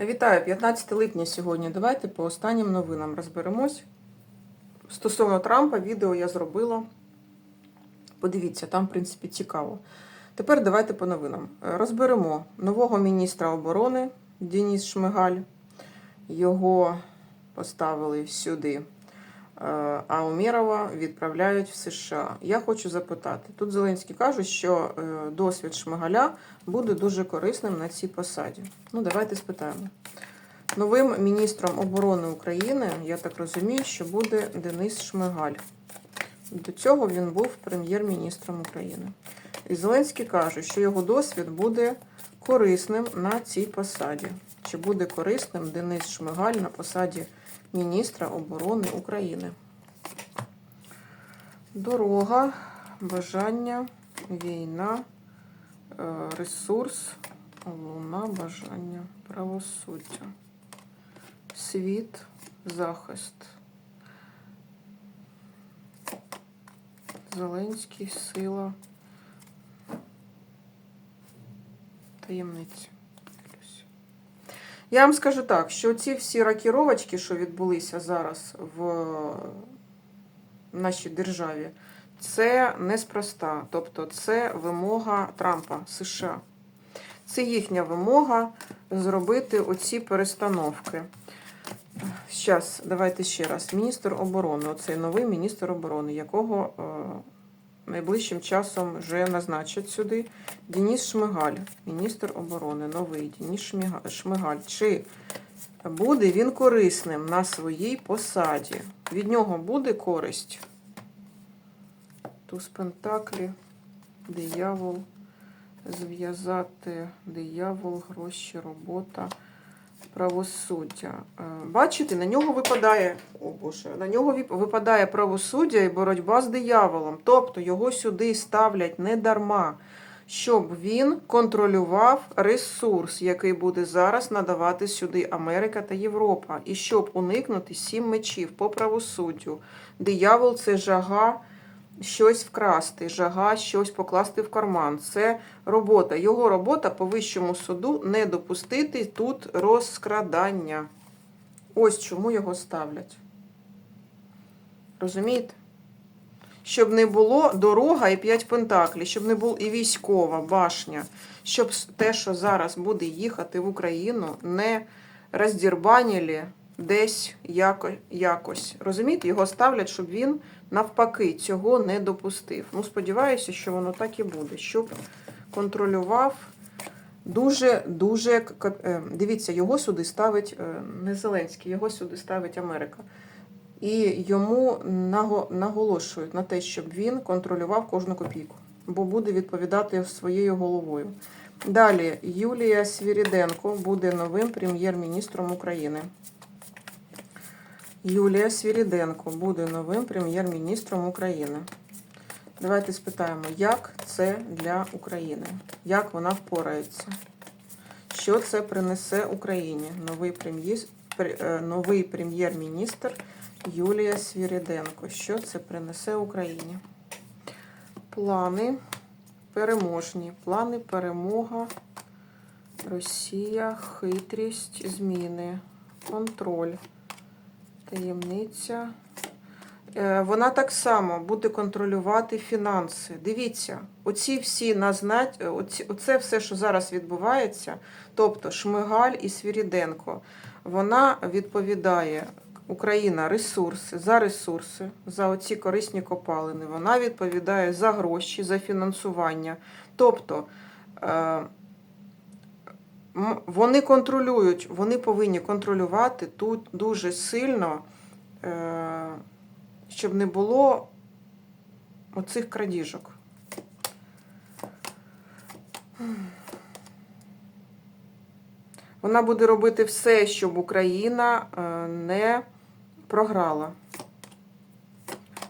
Вітаю, 15 липня сьогодні. Давайте по останнім новинам розберемось. Стосовно Трампа, відео я зробила. Подивіться, там, в принципі, цікаво. Тепер давайте по новинам. Розберемо нового міністра оборони Деніс Шмигаль. Його поставили сюди. Е, А Умєрова відправляють в США. Я хочу запитати: тут Зеленський каже, що е, досвід Шмигаля буде дуже корисним на цій посаді. Ну, давайте спитаємо. Новим міністром оборони України, я так розумію, що буде Денис Шмигаль. До цього він був прем'єр-міністром України. І Зеленський каже, що його досвід буде корисним на цій посаді. Чи буде корисним Денис Шмигаль на посаді міністра оборони України? Дорога, бажання, війна, е, ресурс, луна, бажання, правосуддя, світ, захист. Зеленський, сила, таємниці. Я вам скажу так, що ці всі ракіровочки, що відбулися зараз в нашій державі, це неспроста. Тобто це вимога Трампа США. Це їхня вимога зробити оці перестановки. Зараз, давайте ще раз. Міністр оборони, оцей новий міністр оборони, якого е, найближчим часом вже назначать сюди. Денис Шмигаль, міністр оборони, новий Шмига- Шмигаль. Чи буде він корисним на своїй посаді? Від нього буде користь? Туз Пентаклі, диявол, зв'язати диявол, гроші, робота правосуддя. Е, Бачите, на нього випадає, о Боже, на нього випадає правосуддя і боротьба з дияволом. Тобто його сюди ставлять не дарма, щоб він контролював ресурс, який буде зараз надавати сюди Америка та Європа, і щоб уникнути сім мечів по правосуддю. Диявол це жага. Щось вкрасти, жага, щось покласти в карман. Це робота. Його робота по вищому суду не допустити тут розкрадання. Ось чому його ставлять. Розумієте? Щоб не було дорога і п'ять пентаклів, щоб не було і військова башня, щоб те, що зараз буде їхати в Україну, не роздірбанілі десь яко, якось. Розумієте, його ставлять, щоб він навпаки цього не допустив. Ну, сподіваюся, що воно так і буде, щоб контролював дуже, дуже е, дивіться, його сюди ставить е, не Зеленський, його сюди ставить Америка. І йому наголошують на те, щоб він контролював кожну копійку, бо буде відповідати своєю головою. Далі Юлія Свіріденко буде новим прем'єр-міністром України. Юлія Свіріденко буде новим прем'єр-міністром України. Давайте спитаємо, як це для України? Як вона впорається? Що це принесе Україні? Новий е, прем'єр-міністр Юлія Свіріденко. Що це принесе Україні? Плани переможні. Плани перемога. Росія, хитрість, зміни, контроль, таємниця. Е, Вона так само буде контролювати фінанси. Дивіться, оці всі назнать, е, оці, оце все, що зараз відбувається, тобто Шмигаль і Свіріденко, вона відповідає Україна ресурси за ресурси, за оці корисні копалини. Вона відповідає за гроші, за фінансування. Тобто е, вони контролюють, вони повинні контролювати тут дуже сильно. Е, щоб не було оцих крадіжок. Вона буде робити все, щоб Україна е, не програла.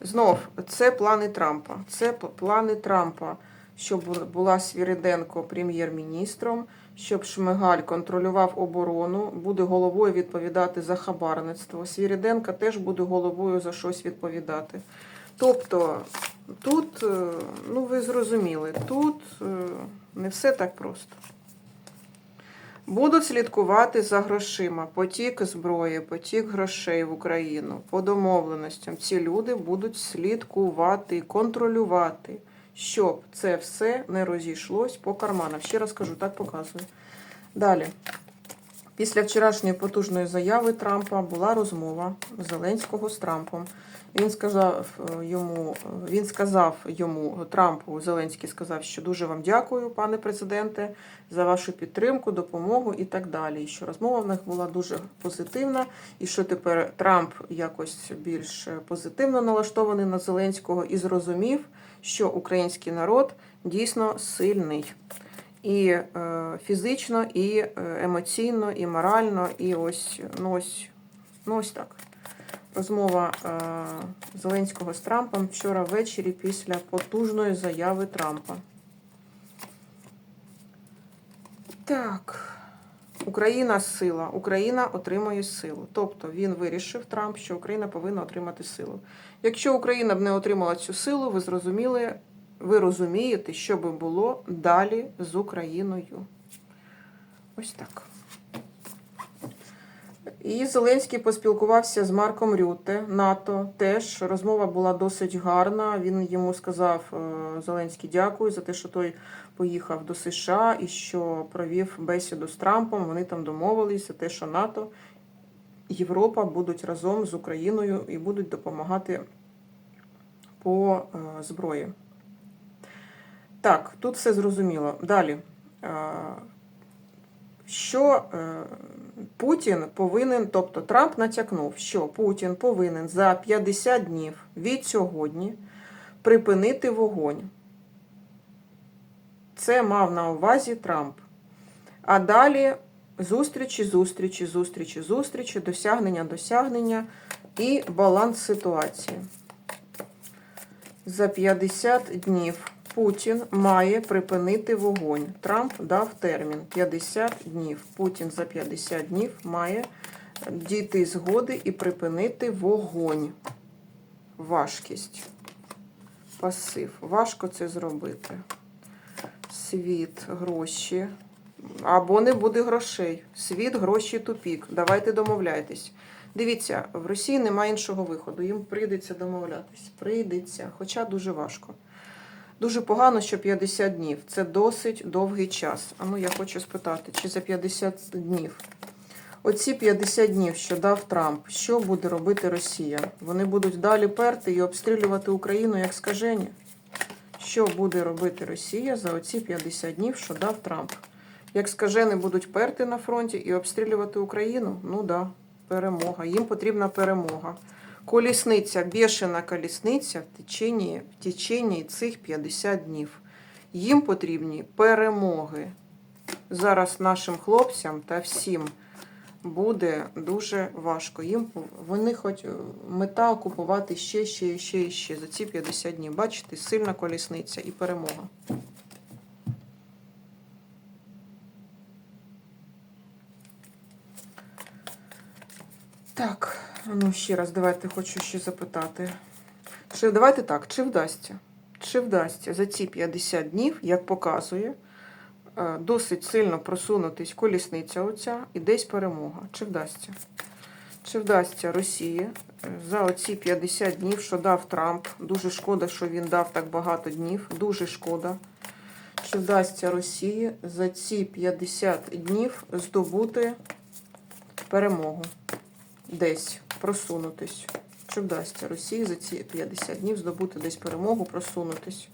Знов, це плани Трампа. Це плани Трампа, щоб була Свіриденко прем'єр-міністром, щоб Шмигаль контролював оборону, буде головою відповідати за хабарництво. Свіриденко теж буде головою за щось відповідати. Тобто тут, е, ну ви зрозуміли, тут е, не все так просто. Будуть слідкувати за грошима. Потік зброї, потік грошей в Україну. По домовленостям ці люди будуть слідкувати, контролювати, щоб це все не розійшлось по карманам. Ще раз кажу, так показую. Далі. Після вчорашньої потужної заяви Трампа була розмова Зеленського з Трампом. Він сказав е, йому, він сказав йому Трампу, Зеленський сказав, що дуже вам дякую, пане президенте, за вашу підтримку, допомогу і так далі. Що розмова в них була дуже позитивна, і що тепер Трамп якось більш позитивно налаштований на Зеленського і зрозумів, що український народ дійсно сильний. І е, фізично, і е, емоційно, і морально, і ось, ну ось, ну ось так. Розмова е, Зеленського з Трампом вчора ввечері після потужної заяви Трампа. Так. Україна сила. Україна отримує силу. Тобто він вирішив Трамп, що Україна повинна отримати силу. Якщо Україна б не отримала цю силу, ви зрозуміли, ви розумієте, що би було далі з Україною. Ось так. І Зеленський поспілкувався з Марком Рюте, НАТО. Теж розмова була досить гарна. Він йому сказав е, Зеленський дякую за те, що той поїхав до США і що провів бесіду з Трампом. Вони там домовилися те, що НАТО і Європа будуть разом з Україною і будуть допомагати по е, зброї. Так, тут все зрозуміло. Далі. Е, Що Путін повинен, тобто Трамп натякнув, що Путін повинен за 50 днів від сьогодні припинити вогонь. Це мав на увазі Трамп. А далі зустрічі, зустрічі, зустрічі, зустрічі, досягнення, досягнення і баланс ситуації. За 50 днів Путін має припинити вогонь. Трамп дав термін 50 днів. Путін за 50 днів має дійти згоди і припинити вогонь. Важкість. Пасив. Важко це зробити. Світ, гроші. Або не буде грошей. Світ, гроші, тупік. Давайте домовляйтесь. Дивіться, в Росії немає іншого виходу. Їм прийдеться домовлятись. Прийдеться, хоча дуже важко. Дуже погано, що 50 днів. Це досить довгий час. А ну я хочу спитати, чи за 50 днів. Оці 50 днів, що дав Трамп, що буде робити Росія? Вони будуть далі перти і обстрілювати Україну як скажені. Що буде робити Росія за оці 50 днів, що дав Трамп? Як скажени будуть перти на фронті і обстрілювати Україну? Ну да, перемога. Їм потрібна перемога. Колісниця, бешена колісниця в течение, в течение цих 50 днів. Їм потрібні перемоги. Зараз нашим хлопцям та всім буде дуже важко. Їм вони хоч мета окупувати ще, ще, ще, ще за ці 50 днів. Бачите, сильна колісниця і перемога. Так, ну ще раз, давайте хочу ще запитати. Чи, давайте так, чи вдасться? Чи вдасться за ці 50 днів, як показує, е, досить сильно просунутись колісниця оця і десь перемога? Чи вдасться? Чи вдасться Росії е, за оці 50 днів, що дав Трамп? Дуже шкода, що він дав так багато днів. Дуже шкода. Чи вдасться Росії за ці 50 днів здобути перемогу? Десь просунутись. Чи вдасться Росії за ці 50 днів здобути десь перемогу, просунутись?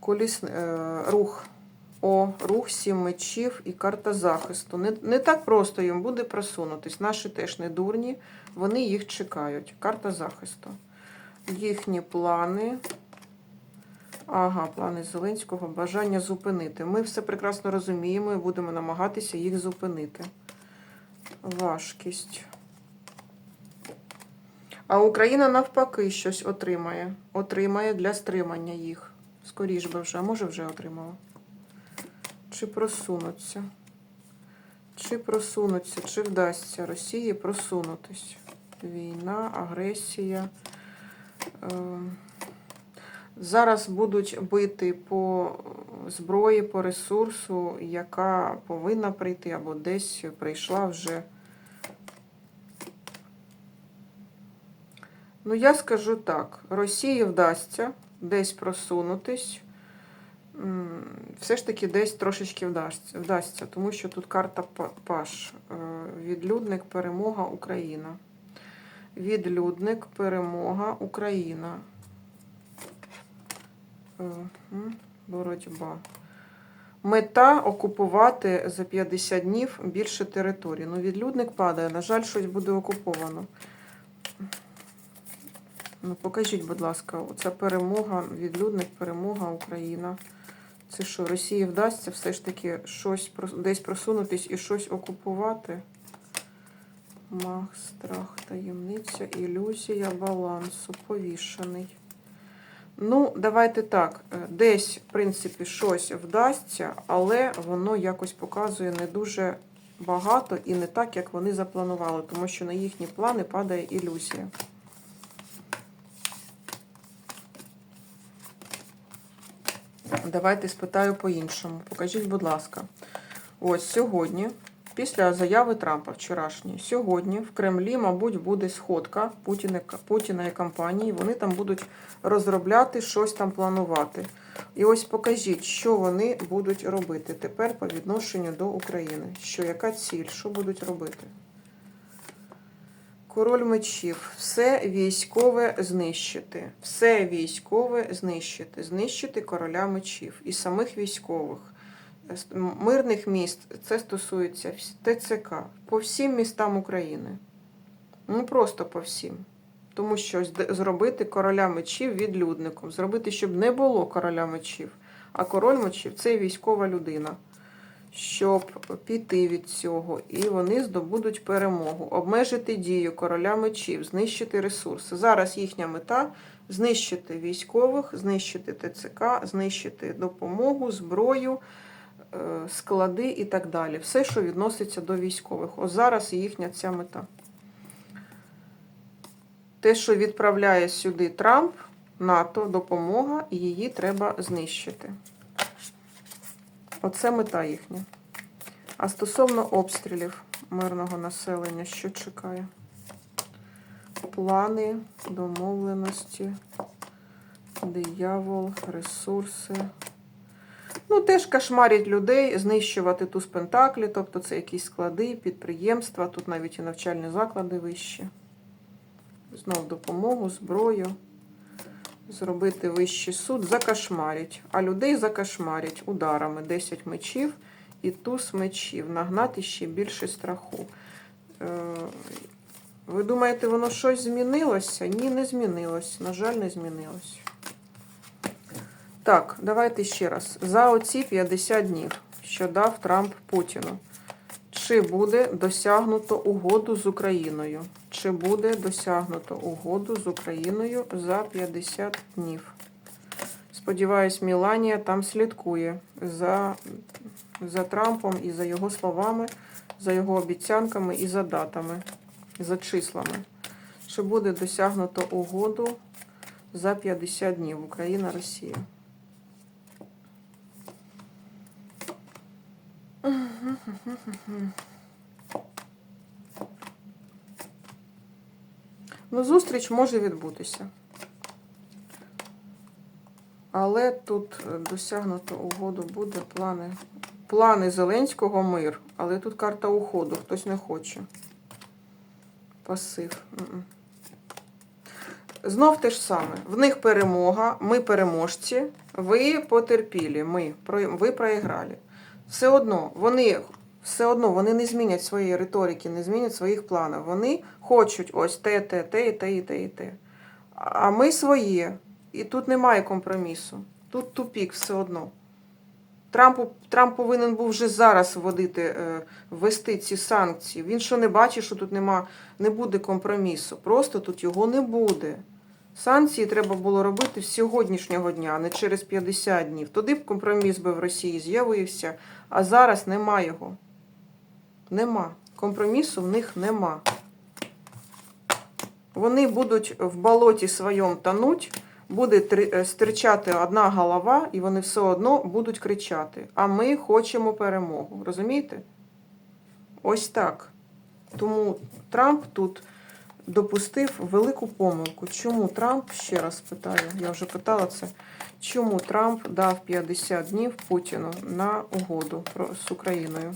Коліс... е, рух. О, рух, сім мечів і карта захисту. Не, не так просто їм буде просунутись. Наші теж не дурні, вони їх чекають. Карта захисту. Їхні плани. Ага, плани Зеленського, бажання зупинити. Ми все прекрасно розуміємо і будемо намагатися їх зупинити. Важкість. А Україна навпаки щось отримає. Отримає для стримання їх. Скоріш би вже, а може вже отримала. Чи просунуться? Чи просунуться, чи вдасться Росії просунутись? Війна, агресія. Е, Зараз будуть бити по зброї, по ресурсу, яка повинна прийти або десь прийшла вже. Ну, я скажу так: Росії вдасться десь просунутись. Все ж таки десь трошечки вдасться, тому що тут карта Паш. Е, Відлюдник, перемога, Україна. Відлюдник, перемога, Україна. Е, Боротьба. Мета окупувати за 50 днів більше території. Ну, відлюдник падає. На жаль, щось буде окуповано. Ну, покажіть, будь ласка, оця перемога, відлюдник, перемога, Україна. Це що, Росії вдасться все ж таки щось десь просунутись і щось окупувати? Мах, страх, таємниця, ілюзія балансу, повішений. Ну, давайте так. е, Десь, в принципі, щось вдасться, але воно якось показує не дуже багато і не так, як вони запланували, тому що на їхні плани падає ілюзія. Давайте спитаю по-іншому. Покажіть, будь ласка. Ось сьогодні, після заяви Трампа вчорашньої, сьогодні в Кремлі, мабуть, буде сходка Путіна, і компанії. Вони там будуть розробляти, щось там планувати. І ось покажіть, що вони будуть робити тепер по відношенню до України. Що яка ціль, що будуть робити? Король мечів. Все військове знищити. Все військове знищити. Знищити короля мечів і самих військових. Мирних міст. Це стосується ТЦК. По всім містам України. Ну просто по всім. Тому що зробити короля мечів відлюдником. Зробити, щоб не було короля мечів. А король мечів це військова людина щоб піти від цього, і вони здобудуть перемогу, обмежити дію короля мечів, знищити ресурси. Зараз їхня мета знищити військових, знищити ТЦК, знищити допомогу, зброю, е, склади і так далі. Все, що відноситься до військових. Ось зараз їхня ця мета. Те, що відправляє сюди Трамп, НАТО, допомога, її треба знищити. Оце мета їхня. А стосовно обстрілів мирного населення, що чекає? Плани, домовленості, диявол, ресурси. Ну, теж кошмарять людей, знищувати туз Пентаклі, тобто це якісь склади, підприємства, тут навіть і навчальні заклади вищі. Знов допомогу, зброю. Зробити вищий суд, закошмарять. А людей закошмарять ударами 10 мечів і туз мечів. Нагнати ще більше страху. Е, Ви думаєте, воно щось змінилося? Ні, не змінилось. На жаль, не змінилось. Так, давайте ще раз. За оці 50 днів, що дав Трамп Путіну. Чи буде досягнуто угоду з Україною? Чи буде досягнуто угоду з Україною за 50 днів? Сподіваюсь, Міланія там слідкує за, за Трампом і за його словами, за його обіцянками і за датами, за числами. Чи буде досягнуто угоду за 50 днів Україна-Росія? Ну, зустріч може відбутися. Але тут е, досягнуто угоду буде плани. Плани Зеленського мир. Але тут карта уходу, хтось не хоче. Пасив. Знов те ж саме. В них перемога, ми переможці, ви потерпілі, ми, ви проіграли. Все одно, вони все одно вони не змінять своєї риторики, не змінять своїх планів. Вони хочуть ось те, те, те, і те, і те, і те. А ми своє. І тут немає компромісу. Тут тупік все одно. Трампу, Трамп повинен був вже зараз вводити, е, ввести ці санкції. Він що не бачить, що тут нема, не буде компромісу. Просто тут його не буде. Санкції треба було робити з сьогоднішнього дня, а не через 50 днів. Тоді б компроміс би в Росії з'явився, а зараз нема його. Нема. Компромісу в них нема. Вони будуть в болоті своєму тонуть, буде е, стирчати одна голова, і вони все одно будуть кричати: А ми хочемо перемогу. Розумієте? Ось так. Тому Трамп тут допустив велику помилку. Чому Трамп, ще раз питаю, я вже питала це, чому Трамп дав 50 днів Путіну на угоду з Україною?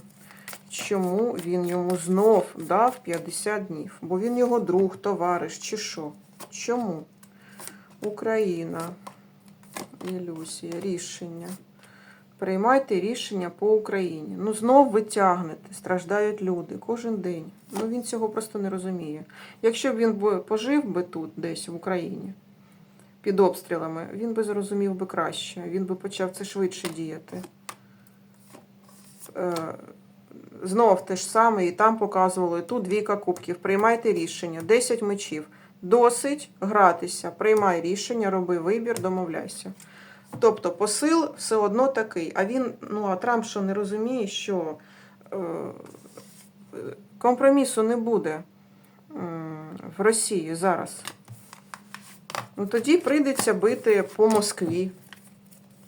Чому він йому знов дав 50 днів? Бо він його друг, товариш чи що? Чому? Україна. Ілюзія, рішення. Приймайте рішення по Україні. Ну, знов ви тягнете, страждають люди кожен день. Ну він цього просто не розуміє. Якщо б він пожив би тут, десь в Україні, під обстрілами, він би зрозумів би краще, він би почав це швидше діяти. Е, знов те ж саме, і там показували, і тут двійка кубків. Приймайте рішення, 10 мечів. Досить гратися, приймай рішення, роби вибір, домовляйся. Тобто посил все одно такий. А він, ну а Трамп що не розуміє, що е, компромісу не буде м, в Росії зараз. Ну тоді прийдеться бити по Москві,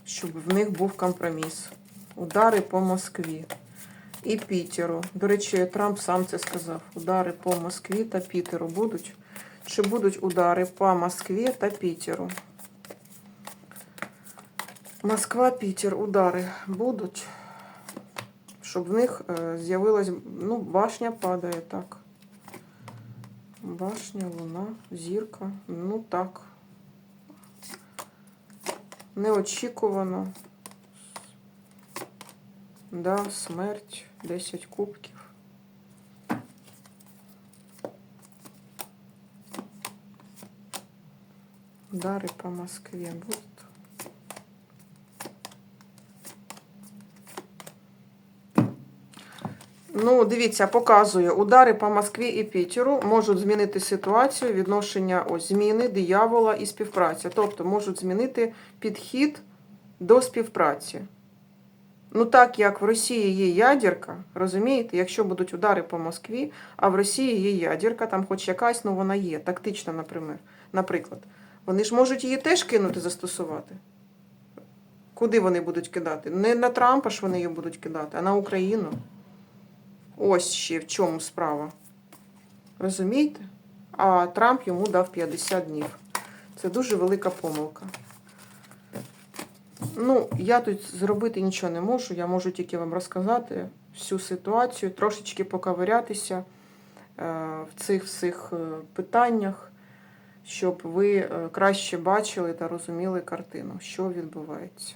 щоб в них був компроміс. Удари по Москві і Пітеру. До речі, Трамп сам це сказав. Удари по Москві та Пітеру будуть. Чи будуть удари по Москві та Пітеру? Москва, Пітер, удари будуть, щоб в них е, з'явилась, ну, башня падає, так. Башня, луна, зірка, ну так. Неочікувано. Да, смерть, 10 кубків. Удари по Москве будут. Ну, дивіться, показує, удари по Москві і Пітеру можуть змінити ситуацію, відношення ось, зміни диявола і співпраця. Тобто можуть змінити підхід до співпраці. Ну, так як в Росії є ядерка, розумієте, якщо будуть удари по Москві, а в Росії є ядерка, там хоч якась, ну вона є, тактична, наприклад. Вони ж можуть її теж кинути, застосувати. Куди вони будуть кидати? Не на Трампа ж вони її будуть кидати, а на Україну. Ось ще в чому справа. Розумієте? А Трамп йому дав 50 днів. Це дуже велика помилка. Ну, я тут зробити нічого не можу. Я можу тільки вам розказати всю ситуацію, трошечки поковирятися е, в цих всіх е, питаннях, щоб ви е, краще бачили та розуміли картину, що відбувається.